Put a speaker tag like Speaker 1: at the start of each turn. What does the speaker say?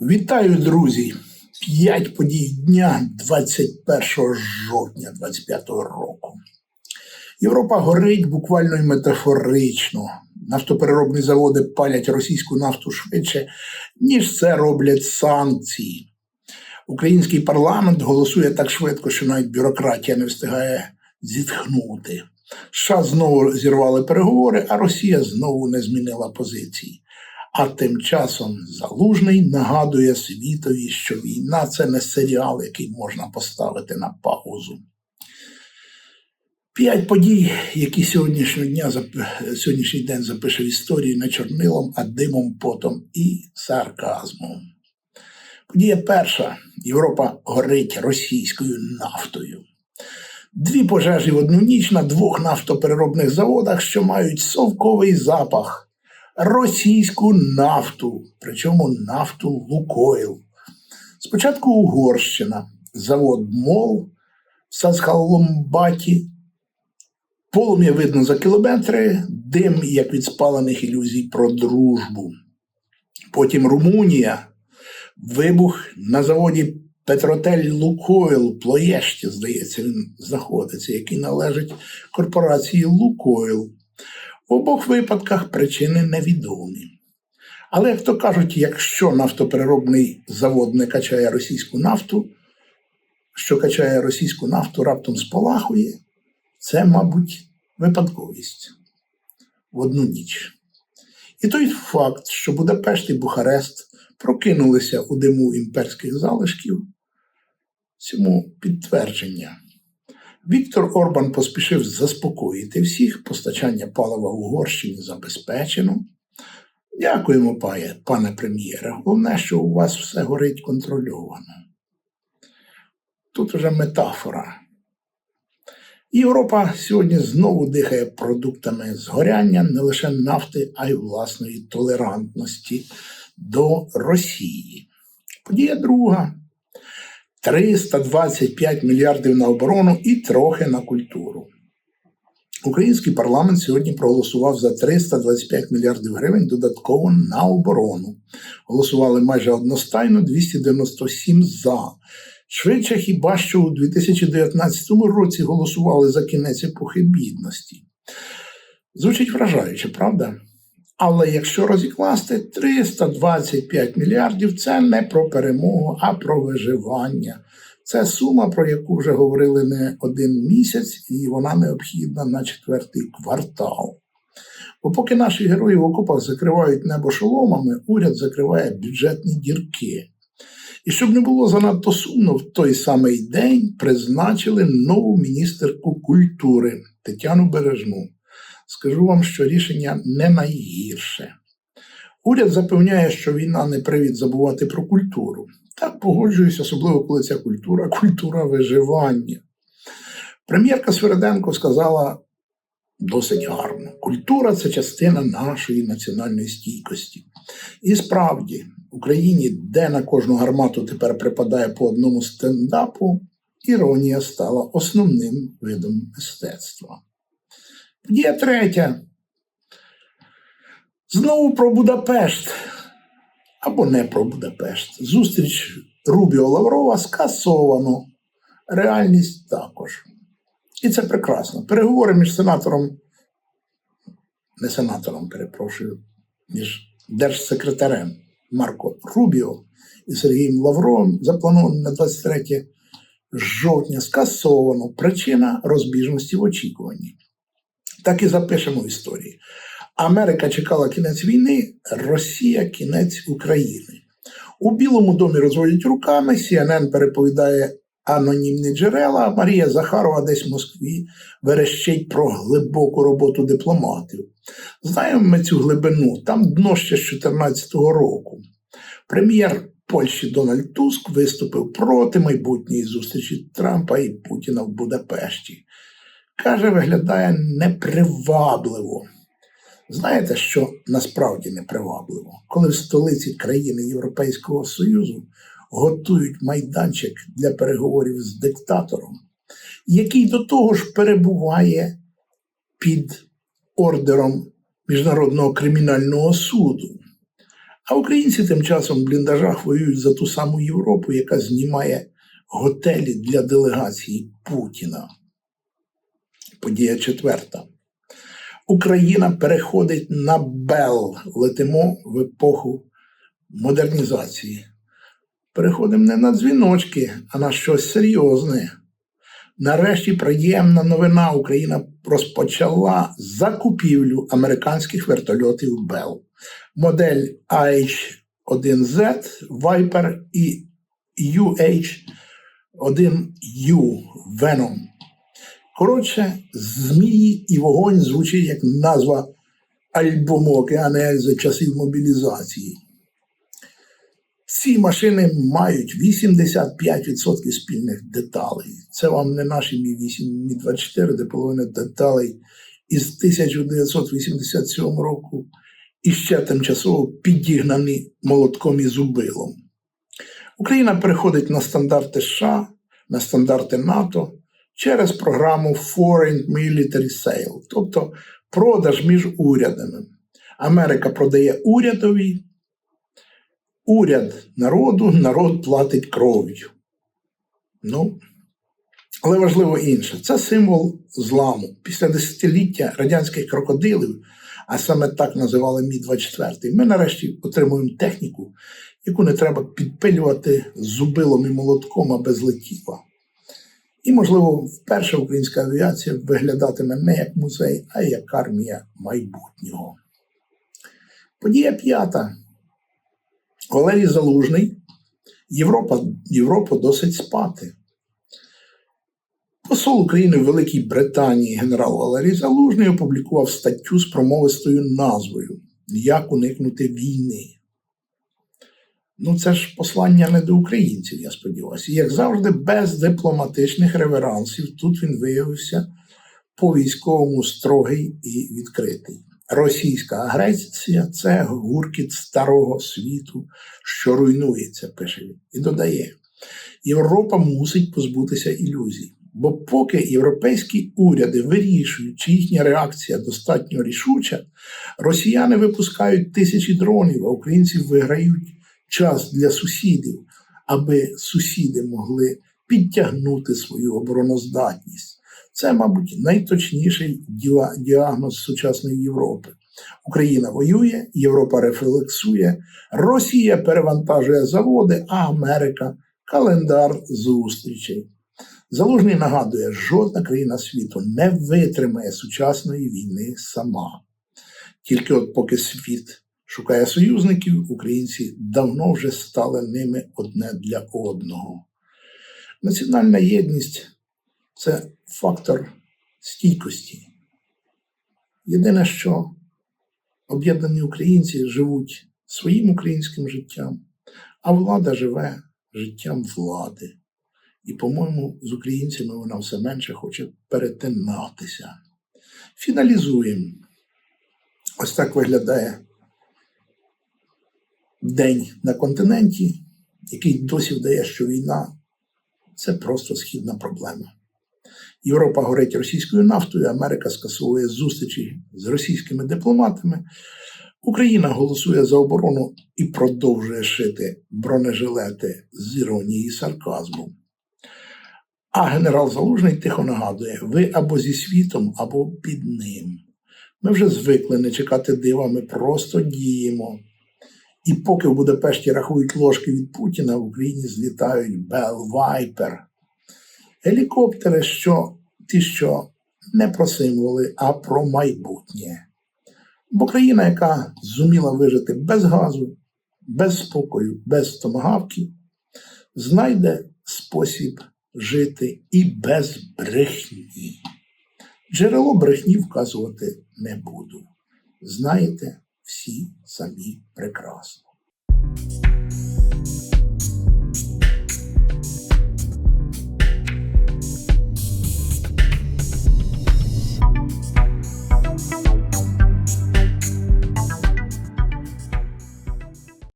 Speaker 1: Вітаю, друзі! П'ять подій дня 21 жовтня 25 року. Європа горить буквально і метафорично. Нафтопереробні заводи палять російську нафту швидше, ніж це роблять санкції. Український парламент голосує так швидко, що навіть бюрократія не встигає зітхнути. США знову зірвали переговори, а Росія знову не змінила позиції. А тим часом Залужний нагадує світові, що війна це не серіал, який можна поставити на паузу. П'ять подій, які сьогоднішнього дня, сьогоднішній день запише в історії не чорнилом, а димом, потом і сарказмом. Подія перша. Європа горить російською нафтою. Дві пожежі в одну ніч на двох нафтопереробних заводах, що мають совковий запах російську нафту, причому нафту Лукойл. Спочатку Угорщина, завод МОЛ в Сасхаломбаті. Полум'я видно за кілометри, дим, як від спалених ілюзій про дружбу. Потім Румунія, вибух на заводі Петротель Лукойл Плоєшті, здається, він знаходиться, який належить корпорації Лукойл. В обох випадках причини невідомі. Але, як то кажуть, якщо нафтопереробний завод не качає російську нафту, що качає російську нафту, раптом спалахує, це, мабуть, випадковість в одну ніч. І той факт, що Будапешт і Бухарест прокинулися у диму імперських залишків, цьому підтвердження. Віктор Орбан поспішив заспокоїти всіх, постачання палива Угорщині забезпечено. Дякуємо, пане прем'єре. Головне, що у вас все горить контрольовано. Тут уже метафора. Європа сьогодні знову дихає продуктами згоряння не лише нафти, а й власної толерантності до Росії. Подія друга. 325 мільярдів на оборону і трохи на культуру. Український парламент сьогодні проголосував за 325 мільярдів гривень додатково на оборону. Голосували майже одностайно 297 за. Швидше хіба що у 2019 році голосували за кінець епохи бідності. Звучить вражаюче, правда? Але якщо розікласти 325 мільярдів, це не про перемогу, а про виживання. Це сума, про яку вже говорили не один місяць, і вона необхідна на четвертий квартал. Бо поки наші герої в окопах закривають небо шоломами, уряд закриває бюджетні дірки. І щоб не було занадто сумно, в той самий день призначили нову міністерку культури Тетяну Бережну. Скажу вам, що рішення не найгірше. Уряд запевняє, що війна не привід забувати про культуру. Так погоджуюсь, особливо коли ця культура культура виживання. Прем'єрка Свереденко сказала досить гарно: культура це частина нашої національної стійкості. І справді, в Україні, де на кожну гармату тепер припадає по одному стендапу, іронія стала основним видом мистецтва. Подія третя. Знову про Будапешт. Або не про Будапешт. Зустріч Рубіо Лаврова скасовано. Реальність також. І це прекрасно. Переговори між сенатором, не сенатором, перепрошую, між держсекретарем Марко Рубіо і Сергієм Лавровим заплановано на 23 жовтня скасовано. Причина розбіжності в очікуванні. Так і запишемо в історії. Америка чекала кінець війни, Росія кінець України. У Білому домі розводять руками, CNN переповідає анонімні джерела, Марія Захарова десь в Москві верещить про глибоку роботу дипломатів. Знаємо ми цю глибину, там дно ще з 2014 року. Прем'єр Польщі Дональд Туск виступив проти майбутньої зустрічі Трампа і Путіна в Будапешті. Каже, виглядає непривабливо. Знаєте, що насправді непривабливо? Коли в столиці країни Європейського Союзу готують майданчик для переговорів з диктатором, який до того ж перебуває під ордером Міжнародного кримінального суду. А українці тим часом в бліндажах воюють за ту саму Європу, яка знімає готелі для делегації Путіна. Подія четверта. Україна переходить на Бел. Летимо в епоху модернізації. Переходимо не на дзвіночки, а на щось серйозне. Нарешті приємна новина. Україна розпочала закупівлю американських вертольотів Bell. Модель AH-1Z, Viper і UH-1U Venom. Коротше, змії і вогонь звучить як назва альбому «Океани за часів мобілізації. Ці машини мають 85% спільних деталей. Це вам не наші Мі-8, Мі-24, де половина деталей із 1987 року і ще тимчасово підігнані молотком і зубилом. Україна переходить на стандарти США, на стандарти НАТО через програму Foreign Military Sale, тобто продаж між урядами. Америка продає урядові, уряд народу, народ платить кров'ю. Ну, але важливо інше. Це символ зламу. Після десятиліття радянських крокодилів, а саме так називали Мі-24, ми нарешті отримуємо техніку, яку не треба підпилювати зубилом і молотком, аби злетіла. І, можливо, вперше українська авіація виглядатиме не як музей, а як армія майбутнього. Подія п'ята. Валерій Залужний. Європа, Європа досить спати. Посол України в Великій Британії генерал Валерій Залужний опублікував статтю з промовистою назвою Як уникнути війни. Ну, це ж послання не до українців, я сподіваюся. Як завжди, без дипломатичних реверансів тут він виявився по військовому строгий і відкритий. Російська агресія це гуркіт старого світу, що руйнується, пише він. І додає: Європа мусить позбутися ілюзій. Бо поки європейські уряди вирішують, чи їхня реакція достатньо рішуча, росіяни випускають тисячі дронів, а українці виграють час для сусідів, аби сусіди могли підтягнути свою обороноздатність. Це, мабуть, найточніший діагноз сучасної Європи. Україна воює, Європа рефлексує, Росія перевантажує заводи, а Америка календар зустрічей. Залужний нагадує, жодна країна світу не витримає сучасної війни сама. Тільки от поки світ шукає союзників, українці давно вже стали ними одне для одного. Національна єдність це фактор стійкості. Єдине, що об'єднані українці живуть своїм українським життям, а влада живе життям влади. І, по-моєму, з українцями вона все менше хоче перетинатися. Фіналізуємо. Ось так виглядає день на континенті, який досі вдає, що війна це просто східна проблема. Європа горить російською нафтою, Америка скасовує зустрічі з російськими дипломатами. Україна голосує за оборону і продовжує шити бронежилети з іронії і сарказмом. А генерал Залужний тихо нагадує: ви або зі світом, або під ним. Ми вже звикли не чекати дива, ми просто діємо. І поки в Будапешті рахують ложки від Путіна, в Україні злітають Бел Вайпер. Гелікоптери, що ті, що не про символи, а про майбутнє. Бо країна, яка зуміла вижити без газу, без спокою, без томагавків, знайде спосіб жити і без брехні. Джерело брехні вказувати не буду. Знаєте всі самі прекрасно.